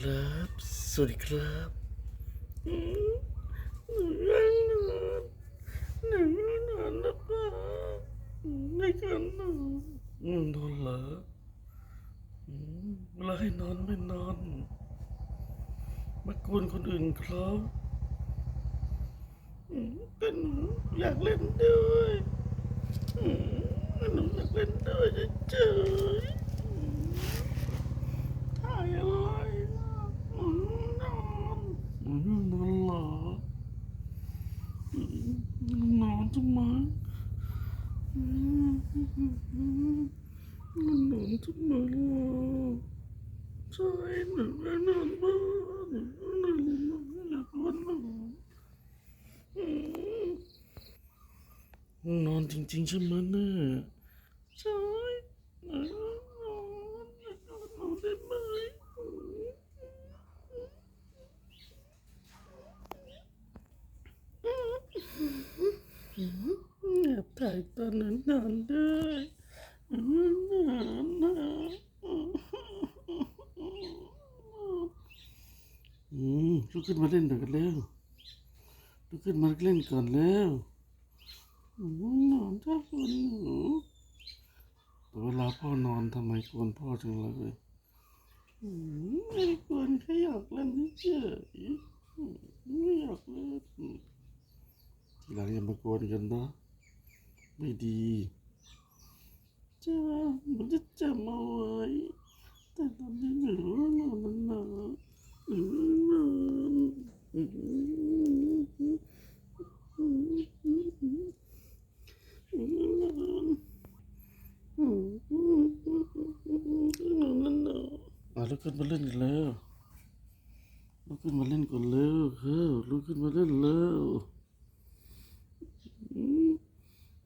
ครับ สวัสดีครับหนูยังนอนหนูยังนอนนะป้าไม่กันนอนนอนเหรอเวลาให้นอนไม่นอน มากวนคนอื่นเขาอืมแต่หนูอยากเล่นด้วยหนูอยากเล่นด้วยเฉยๆอืมถ่ายอะไรอะอืมนอนอืมนอนเหรออืมนอนทำไมอื มันอนทำไมล่ะใช่หนูไม่นอนบ้านหนูนอนหนูอยากนอนหนูอืมนอนจริงๆใช่ไหมเนี่ยใช่หนูนอนอยากนอนหนูได้ไหม แอบถ่ตอนนั้นนานด้วยนานนะอืมลุกขึ้นมาเล่นเดี๋ยกันเร็วลุกขึ้นมาเล่นก่อนเร็วนอนถ้าคนหนูแต่เวลาพ่อนอนทำไมกวนพ่อจังเลยอืมไม่กวนแค่อยากเล่นเฉยๆอืมไม่อยากเล่นทีหลังอย่ามากวนกันนะ ไม่ดีจ้ามันจะจำเอาไว้แต่ตอนนี้หนูนอนมันหนาหนูนอนอืมอืมอืมอืมอืมนอนอืมอืมอืมอืมอืมนอนนั่นอะลุกขึ้นมาเล่นกันแล้วลุกขึ้นมาเล่นก่อนเร็วเฮ้ลุกขึ้นมาเล่นแล้ว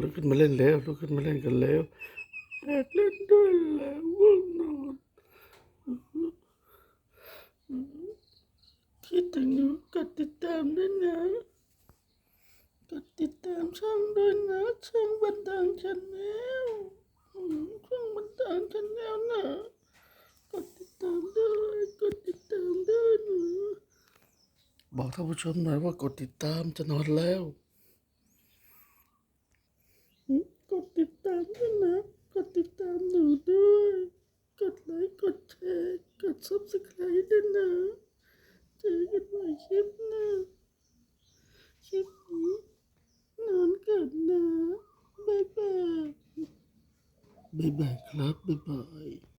ลุกขึ้นมาเล่นแล้วลุกขึ้นมาเล่นกันแล้วอยากเล่นด้วยแล้วง่วงนอนคิดถึงหนูกดติดตามด้วยนะกดติดตามช่องด้วยนะช่องบันเทิงชาแนลช่องบันเทิงชาแนลนะกดติดตามด้วยกดติดตามด้วยนะบอกท่านผู้ชมหน่อยว่ากดติดตามจะนอนแล้ว กด ตามด้วยนะ กดติดตามหนูด้วย กดไลค์ กดแชร์ กดซับสไครต์ด้วยนะ เจอกันใหม่คลิปหน้าคลิปนี้นอนกันนะ บ๊ายบาย บ๊ายบายครับ บ๊ายบาย